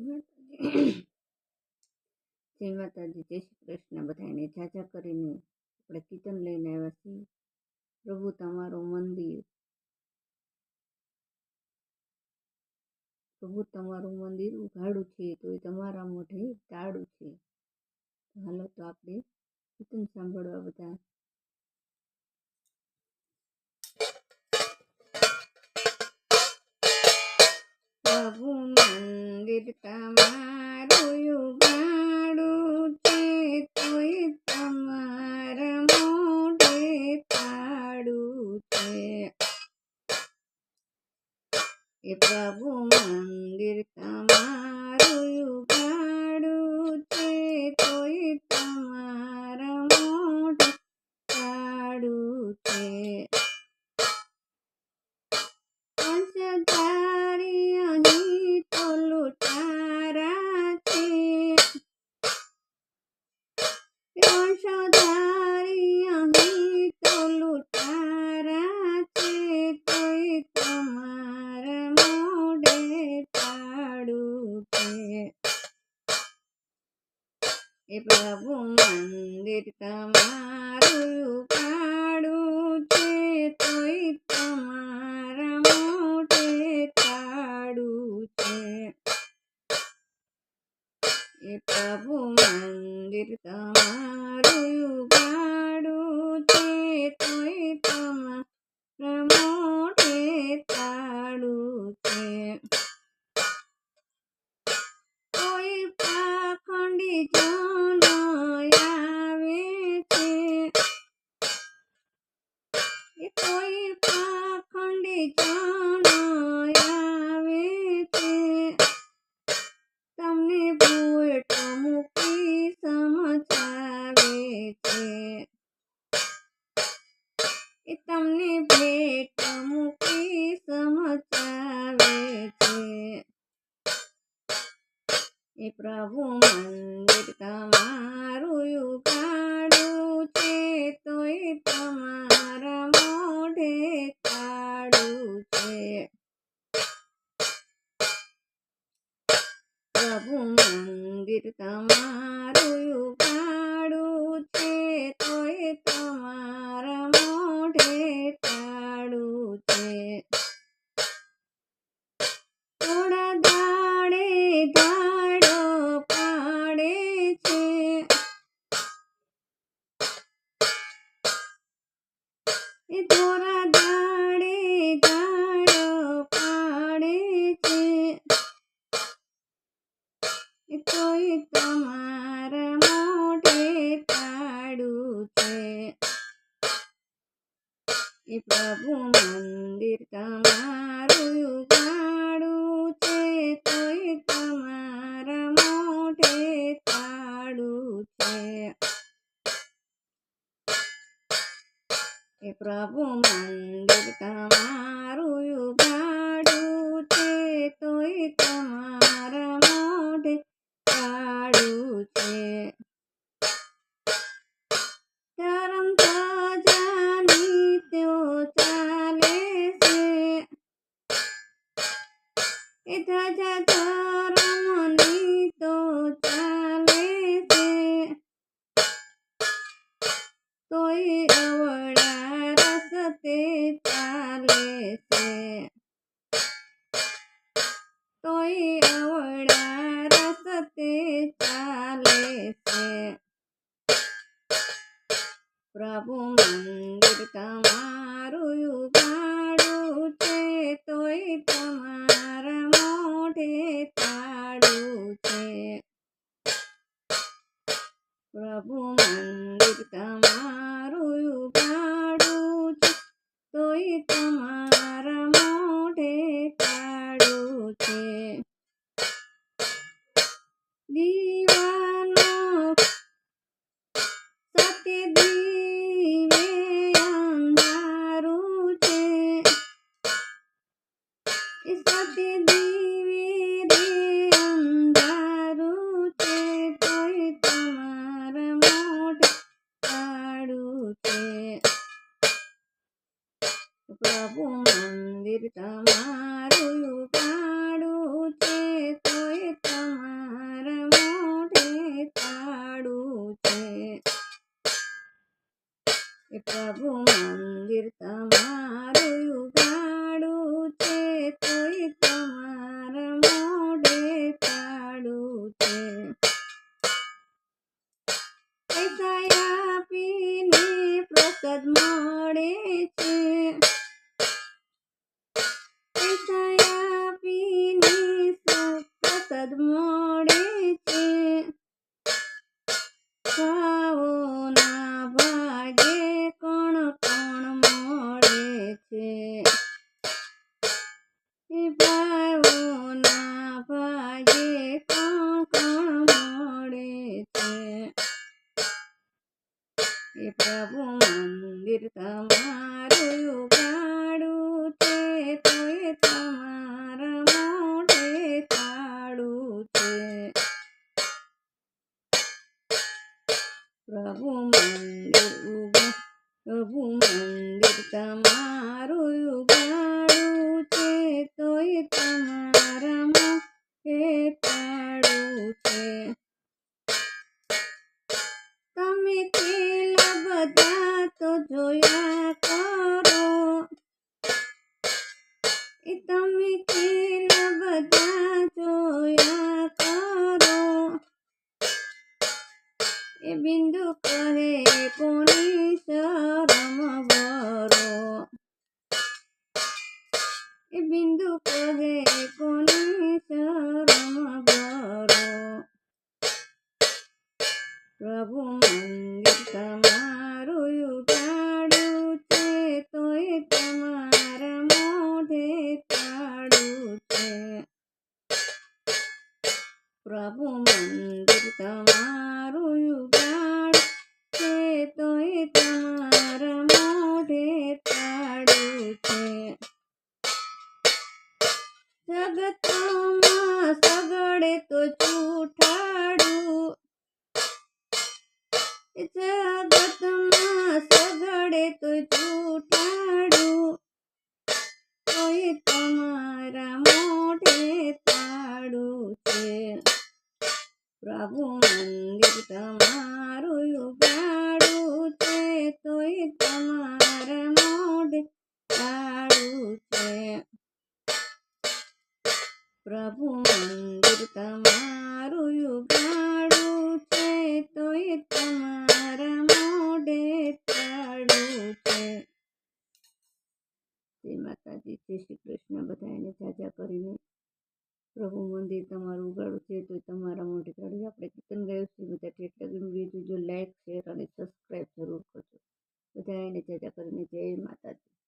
જય માતાજી, જય શ્રી કૃષ્ણ. બધાને જાજા કરીને આપણે કીર્તન લઈને આવ્યા છીએ. પ્રભુ, તમારું મંદિર. પ્રભુ, તમારું મંદિર ઉઘાડું છે, તો એ તમારા મોઢે તાળું છે. હાલો તો આપણે કીર્તન સાંભળવા બધા મંદિર તમારું ઉઘાડું છે તોય તમારા મોઢે તાળું છે એ પ્રભુ મંદિર તમારું એ પ્રભુ મંદિર તમારું પાડું છે, તોય તમારા મોટે તાડું છે. એ પ્રભુ મંદિર તમારું પાડું છે, તોય તમારા મોટે તાડું છે. કોઈ પાખંડી મંદિર તમારું ઉઘાડું છે, તોય તમારા મોઢે ટાળું છે. થોડા દાડે ધાડો પાડે છે. એ થોડા એ પ્રભુ મંદિર તમારું ઉઘાડું છે તોય તમારા મોઢે તાળું છે એ પ્રભુ મંદિર તમારું ઉઘાડું છે તોય તમારા મોઢે તાળું છે તોય અવળા રસ્તે ચાલે છે. તોય અવળા રસ્તે ચાલે છે. પ્રભુ મંદિર તમારું ઉઘાડું છે, તોય તમારા મોઢે તાળું છે. પ્રભુ મંદિર પ્રભુ મંદિર તમારું પાડું છે, તોય તમારા મોઢે તાડું છે. પ્રભુ મંદિર તમારું પાડું છે, તોય તમારા that moon. તમારું ઉગાડું છે તો એ તમારા મોઢે કાળું છે. પ્રભુ મંદિર પ્રભુ મંદિર તમારું ઉગાડું છે તો બિંદુ પગે કોની શરમ ભરો પ્રભુ મંદિર તમારું ઉગાડું છે, તોય તમારા મોઢે કાળું છે. પ્રભુ મંદિર તમારું ઉગાડ છે, તોય તમારા મોઢે કાળું છે. જગતમાં સગડે તો જૂઠાડું. જગતમાં સગડે તો જૂઠાડું. કોઈ તમારા મોઢે તાડું છે. પ્રભુ મંદિર તમારું ઉગાડું છે. તોય તમારા મોઢે તાડું છે. પ્રભુ મંદિર તમારું યુગાડું છે તોય તમારા મોઢે તાળું છે. જય માતાજી, જય શ્રી કૃષ્ણ. બધાને જાજા કરીને પ્રભુ મંદિર તમારું ઉગાડું છે, તો તમારા મોઢે કાઢી આપણે કીર્તન ગાયું છે, બધા ઠેઠ લગીનું વીડિયો જો લાઈક શેર અને સબસ્ક્રાઈબ જરૂર કરજો. બધા એને જાજા કરીને જય માતાજી.